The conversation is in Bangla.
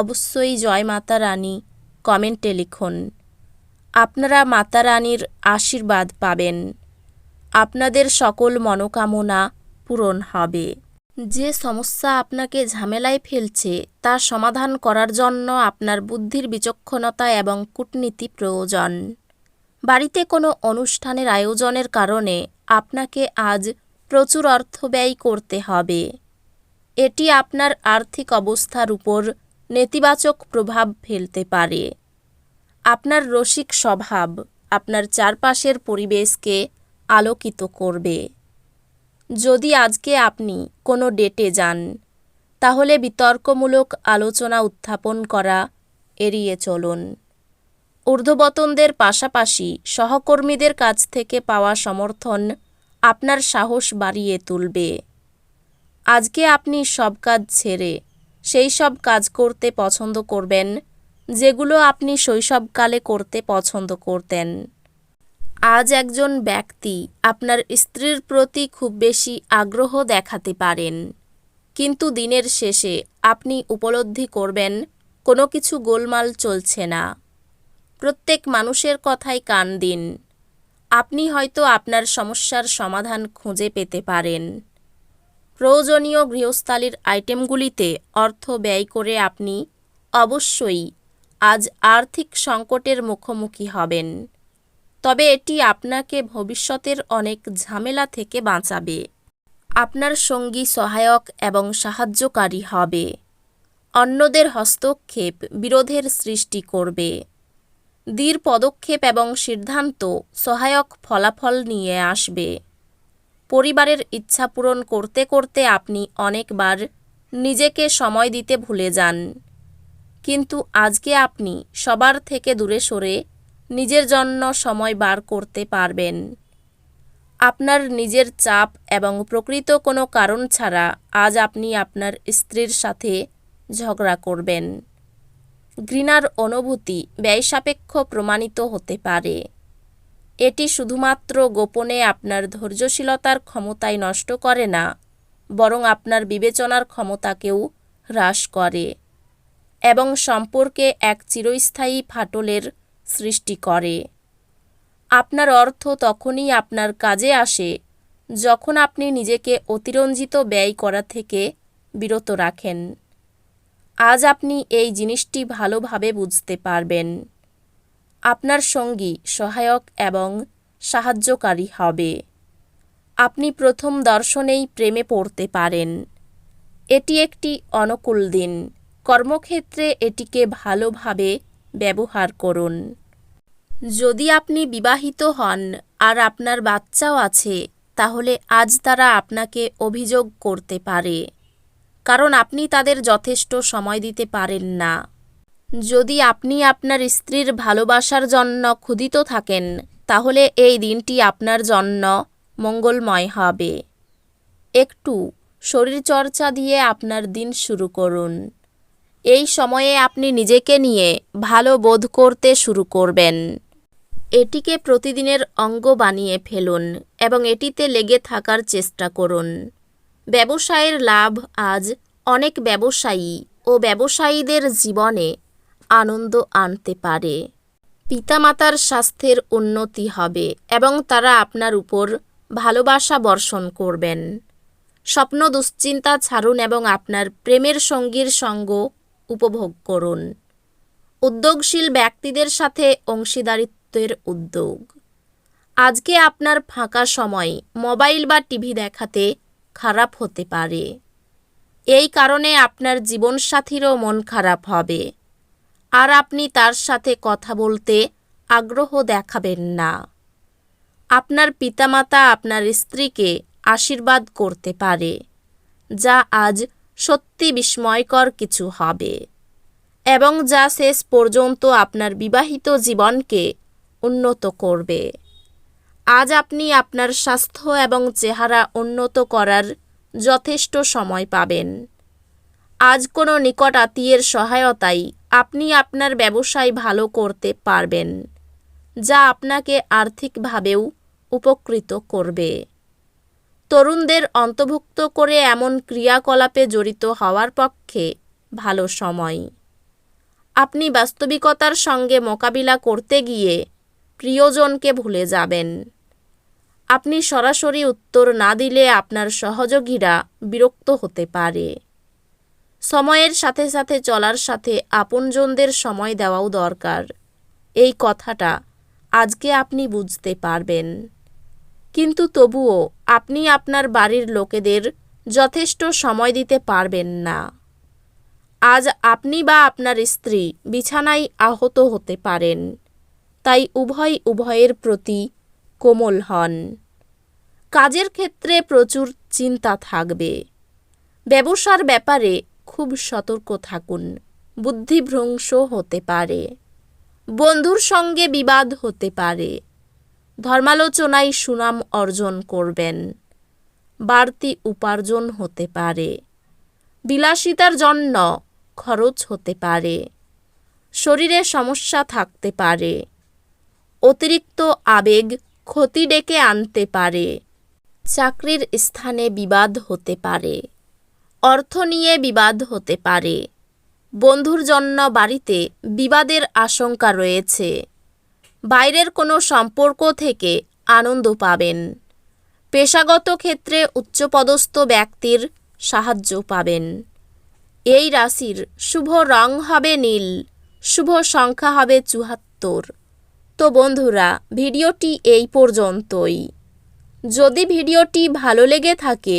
অবশ্যই জয় মাতা রানী, কমেন্টে লিখুন। আপনারা মাতা রানীর আশীর্বাদ পাবেন। আপনাদের সকল মনোকামনা পূরণ হবে। যে সমস্যা আপনাকে ঝামেলায় ফেলছে, তা সমাধান করার জন্য আপনার বুদ্ধির বিচক্ষণতা এবং কূটনীতি প্রয়োজন। বাড়িতে কোনো অনুষ্ঠানের আয়োজনের কারণে আপনাকে আজ প্রচুর অর্থ ব্যয় করতে হবে। এটি আপনার আর্থিক অবস্থার উপর নেতিবাচক প্রভাব ফেলতে পারে। আপনার রসিক স্বভাব আপনার চারপাশের পরিবেশকে আলোকিত করবে। যদি আজকে আপনি কোনো ডেটে যান, তাহলে বিতর্কমূলক আলোচনা উত্থাপন করা এড়িয়ে চলুন। ঊর্ধ্ববতনদের পাশাপাশি সহকর্মীদের কাছ থেকে পাওয়া সমর্থন আপনার সাহস বাড়িয়ে তুলবে। আজকে আপনি সব কাজ ছেড়ে সেই সব কাজ করতে পছন্দ করবেন, যেগুলো আপনি শৈশবকালে করতে পছন্দ করতেন। আজ একজন ব্যক্তি আপনার স্ত্রীর প্রতি খুব বেশি আগ্রহ দেখাতে পারেন, কিন্তু দিনের শেষে আপনি উপলব্ধি করবেন, কোনো কিছু গোলমাল চলছে না। প্রত্যেক মানুষের কথাই কান দিন। আপনি হয়তো আপনার সমস্যার সমাধান খুঁজে পেতে পারেন। প্রয়োজনীয় গৃহস্থালির আইটেমগুলিতে অর্থ ব্যয় করে আপনি অবশ্যই আজ আর্থিক সংকটের মুখোমুখি হবেন। তবে এটি আপনাকে ভবিষ্যতের অনেক ঝামেলা থেকে বাঁচাবে। আপনার সঙ্গী সহায়ক এবং সাহায্যকারী হবে। অন্যদের হস্তক্ষেপ বিরোধের সৃষ্টি করবে। দৃঢ় পদক্ষেপ এবং সিদ্ধান্ত সহায়ক ফলাফল নিয়ে আসবে। পরিবারের ইচ্ছা পূরণ করতে করতে আপনি অনেকবার নিজেকে সময় দিতে ভুলে যান। কিন্তু আজকে আপনি সবার থেকে দূরে সরে নিজের জন্য সময় বার করতে পারবেন। আপনার নিজের চাপ এবং প্রকৃত কোনো কারণ ছাড়া আজ আপনি আপনার স্ত্রীর সাথে ঝগড়া করবেন। ঘৃণার অনুভূতি ব্যয়সাপেক্ষ প্রমাণিত হতে পারে। এটি শুধুমাত্র গোপনে আপনার ধৈর্যশীলতার ক্ষমতাই নষ্ট করে না, বরং আপনার বিবেচনার ক্ষমতাকেও হ্রাস করে এবং সম্পর্কে এক চিরস্থায়ী ফাটলের সৃষ্টি করে। আপনার অর্থ তখনই আপনার কাজে আসে যখন আপনি নিজেকে অতিরঞ্জিত ব্যয় করা থেকে বিরত রাখেন। আজ আপনি এই জিনিসটি ভালোভাবে বুঝতে পারবেন। আপনার সঙ্গী সহায়ক এবং সাহায্যকারী হবে। আপনি প্রথম দর্শনেই প্রেমে পড়তে পারেন। এটি একটি অনুকূল দিন। কর্মক্ষেত্রে এটিকে ভালোভাবে ব্যবহার করুন। যদি আপনি বিবাহিত হন আর আপনার বাচ্চাও আছে, তাহলে আজ তারা আপনাকে অভিযোগ করতে পারে। কারণ আপনি তাদের যথেষ্ট সময় দিতে পারেন না। যদি আপনি আপনার স্ত্রীর ভালোবাসার জন্য ক্ষুদিত থাকেন, তাহলে এই দিনটি আপনার জন্য মঙ্গলময় হবে। একটু শরীরচর্চা দিয়ে আপনার দিন শুরু করুন। এই সময়ে আপনি নিজেকে নিয়ে ভালো বোধ করতে শুরু করবেন। এটিকে প্রতিদিনের অঙ্গ বানিয়ে ফেলুন এবং এটিতে লেগে থাকার চেষ্টা করুন। ব্যবসায়ের লাভ আজ অনেক ব্যবসায়ী ও ব্যবসায়ীদের জীবনে আনন্দ আনতে পারে। পিতামাতার স্বাস্থ্যের উন্নতি হবে এবং তারা আপনার উপর ভালোবাসা বর্ষণ করবেন। স্বপ্ন দুশ্চিন্তা ছাড়ুন এবং আপনার প্রেমের সঙ্গীর সঙ্গ উপভোগ করুন। উদ্যোগশীল ব্যক্তিদের সাথে অংশীদারিত্বের উদ্যোগ। আজকে আপনার ফাঁকা সময় মোবাইল বা টিভি দেখাতে খারাপ হতে পারে। এই কারণে আপনার জীবনসাথীরও মন খারাপ হবে। আর আপনি তার সাথে কথা বলতে আগ্রহ দেখাবেন না। আপনার পিতামাতা আপনার স্ত্রীকে আশীর্বাদ করতে পারে, যা আজ সত্যি বিস্ময়কর কিছু হবে এবং যা শেষ পর্যন্ত আপনার বিবাহিত জীবনকে উন্নত করবে। আজ আপনি আপনার স্বাস্থ্য এবং চেহারা উন্নত করার যথেষ্ট সময় পাবেন। আজ কোনো নিকট আত্মীয়ের সহায়তায় আপনি আপনার ব্যবসায় ভালো করতে পারবেন, যা আপনাকে আর্থিকভাবেও উপকৃত করবে। তরুণদের অন্তর্ভুক্ত করে এমন ক্রিয়াকলাপে জড়িত হওয়ার পক্ষে ভালো সময়। আপনি বাস্তবিকতার সঙ্গে মোকাবিলা করতে গিয়ে প্রিয়জনকে ভুলে যাবেন। আপনি সরাসরি উত্তর না দিলে আপনার সহযোগীরা বিরক্ত হতে পারে। সময়ের সাথে সাথে চলার সাথে আপনজনদের সময় দেওয়াও দরকার। এই কথাটা আজকে আপনি বুঝতে পারবেন। কিন্তু তবুও আপনি আপনার বাড়ির লোকেদের যথেষ্ট সময় দিতে পারবেন না। আজ আপনি বা আপনার স্ত্রী বিছানায় আহত হতে পারেন, তাই উভয় উভয়ের প্রতি কোমল হন। কাজের ক্ষেত্রে প্রচুর চিন্তা থাকবে। ব্যবসার ব্যাপারে সতর্ক থাকুন। বুদ্ধিভ্রংশ হতে পারে। বন্ধুর সঙ্গে বিবাদ হতে পারে। ধর্মালোচনায় সুনাম অর্জন করবেন। বাড়তি উপার্জন হতে পারে। বিলাসিতার জন্য খরচ হতে পারে। শরীরে সমস্যা থাকতে পারে। অতিরিক্ত আবেগ ক্ষতি ডেকে আনতে পারে। চাকরির স্থানে বিবাদ হতে পারে। অর্থ নিয়ে বিবাদ হতে পারে। বন্ধুর জন্য বাড়িতে বিবাদের আশঙ্কা রয়েছে। বাইরের কোনো সম্পর্ক থেকে আনন্দ পাবেন। পেশাগত ক্ষেত্রে উচ্চপদস্থ ব্যক্তির সাহায্য পাবেন। এই রাশির শুভ রং হবে নীল, শুভ সংখ্যা হবে চুহাত্তর তো বন্ধুরা, ভিডিওটি এই পর্যন্তই। যদি ভিডিওটি ভালো লেগে থাকে